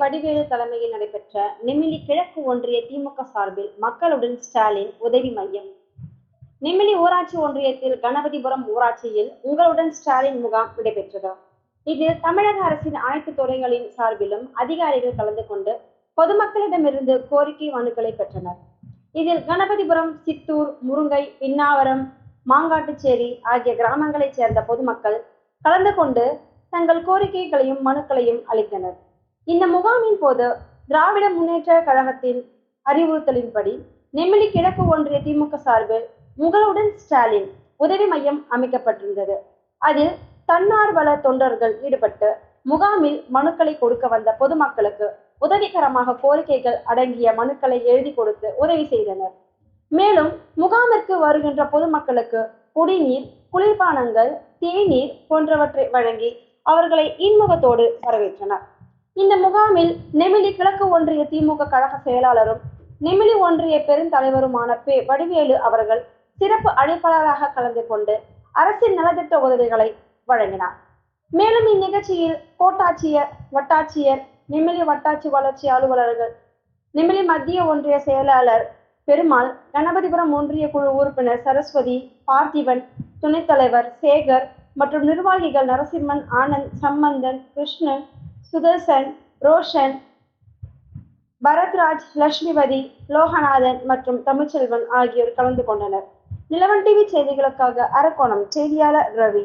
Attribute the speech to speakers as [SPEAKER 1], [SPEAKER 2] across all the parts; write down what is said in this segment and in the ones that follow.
[SPEAKER 1] வடிவேலு தலைமையில் நடைபெற்ற நெமிலி கிழக்கு ஒன்றிய திமுக சார்பில் மக்களுடன் ஸ்டாலின் உதவி மையம். நெமிலி ஊராட்சி ஒன்றியத்தில் கணபதிபுரம் ஊராட்சியில் உங்களுடன் ஸ்டாலின் முகாம் நடைபெற்றது இதில் தமிழக அரசின் அனைத்து துறைகளின் சார்பிலும் அதிகாரிகள் கலந்து கொண்டு பொதுமக்களிடமிருந்து கோரிக்கை மனுக்களை பெற்றனர். இதில் கணபதிபுரம் சித்தூர் முருங்கை பின்னாவரம் மாங்காட்டுச்சேரி ஆகிய கிராமங்களைச் சேர்ந்த பொதுமக்கள் கலந்து கொண்டு தங்கள் கோரிக்கைகளையும் மனுக்களையும் அளித்தனர். இந்த முகாமின் போது திராவிட முன்னேற்ற கழகத்தின் அறிவுறுத்தலின்படி நெமிலி கிழக்கு ஒன்றிய திமுக சார்பில் முகலுடன் ஸ்டாலின் உதவி மையம் அமைக்கப்பட்டிருந்தது. அதில் தன்னார்வல தொண்டர்கள் ஈடுபட்டு முகாமில் மனுக்களை கொடுக்க வந்த பொதுமக்களுக்கு உதவிகரமாக கோரிக்கைகள் அடங்கிய மனுக்களை எழுதி கொடுத்து உதவி செய்தனர். மேலும் முகாமிற்கு வருகின்ற பொதுமக்களுக்கு குடிநீர் குளிர்பானங்கள் தேநீர் போன்றவற்றை வழங்கி அவர்களை இன்முகத்தோடு வரவேற்றனர். இந்த முகாமில் நெமிலி கிழக்கு ஒன்றிய திமுக கழக செயலாளரும் நெமிலி ஒன்றிய பெருந்தலைவருமான பே வடிவேலு அவர்கள் சிறப்பு அழைப்பாளராக கலந்து கொண்டு அரசின் நலத்திட்ட உதவிகளை வழங்கினார். மேலும் இந்நிகழ்ச்சியில் கோட்டாட்சியர் வட்டாட்சியர் நெமிலி வட்டாட்சி வளர்ச்சி அலுவலர்கள் நெமிலி மத்திய ஒன்றிய செயலாளர் பெருமாள் கணபதிபுரம் ஒன்றிய குழு உறுப்பினர் சரஸ்வதி பார்த்திபன் துணைத் தலைவர் சேகர் மற்றும் நிர்வாகிகள் நரசிம்மன் ஆனந்த் சம்பந்தன் கிருஷ்ணன் சுதர்சன் ரோஷன் பரத்ராஜ் லட்சுமிபதி லோகநாதன் மற்றும் தமிழ்ச்செல்வன் ஆகியோர் கலந்து கொண்டனர். நிலவன் டிவி செய்திகளுக்காக அரக்கோணம் செய்தியாளர் ரவி.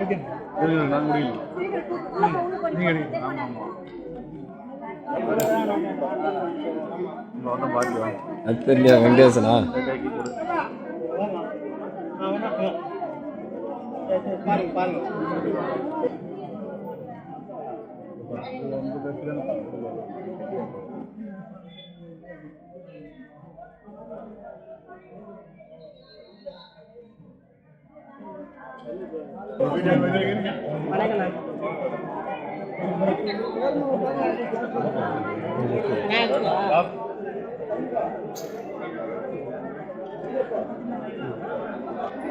[SPEAKER 2] இல்ல, நான் முடியல. நீங்க எடுங்க.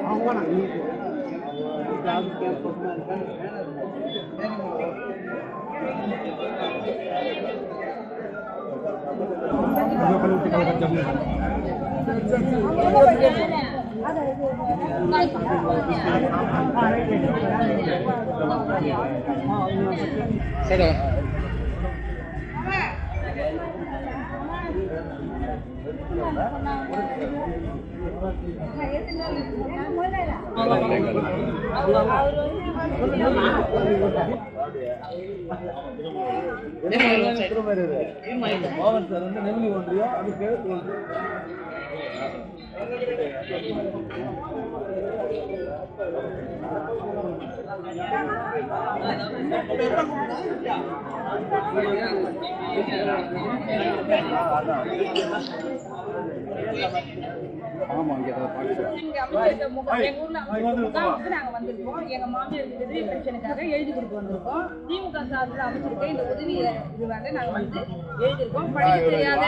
[SPEAKER 2] ஆமா, ஆமா. இங்க வந்தா பாருங்க.
[SPEAKER 3] அது தெரியல வெங்கடேசனா
[SPEAKER 2] கைக்கு கொடு. இது வந்து பாருங்க. வீடியோ வீடியோ இருங்க. ஆமா இங்க ஏதாவது பாட்டு
[SPEAKER 4] இங்க அமைச்சிருக்க முகாம் எங்க ஊர்ல அமைச்சிருக்க முகாமுக்கு நாங்க வந்திருக்கோம். எங்க மாமியார் விதவை பென்ஷனுக்காக எழுதி கொடுக்க வந்திருக்கோம். திமுக சார்பில் அமைச்சிருக்க இந்த உதவி இதுவாக நாங்க வந்து எழுதியிருக்கோம். படிக்க தெரியாத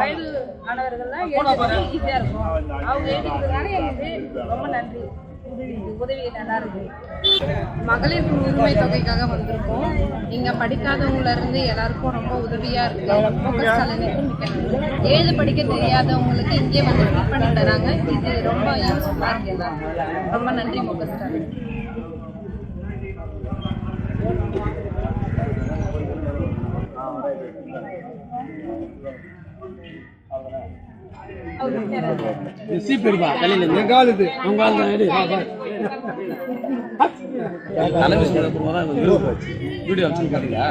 [SPEAKER 4] வயது ஆனவர்கள்லாம் எழுதுறது ஈஸியா இருக்கும். அவங்க எழுதி கொடுத்ததுனால எங்களுக்கு ரொம்ப நன்றி. உதவி. நல்லா இருக்கு.
[SPEAKER 5] மகளிர் உரிமை தொகைக்காக வந்திருக்கோம். இங்க படிக்காதவங்கள இருந்து எல்லாருக்கும் ரொம்ப உதவியா இருக்கு. ஏழு படிக்க தெரியாதவங்களுக்கு இங்கே வந்து ஃபில் பண்ணி தராங்க. இது ரொம்ப யூஸ்ஃபுல்லா இருக்கு ரொம்ப நன்றி முக ஸ்டாலின்
[SPEAKER 3] வீடியோ அப்படியா?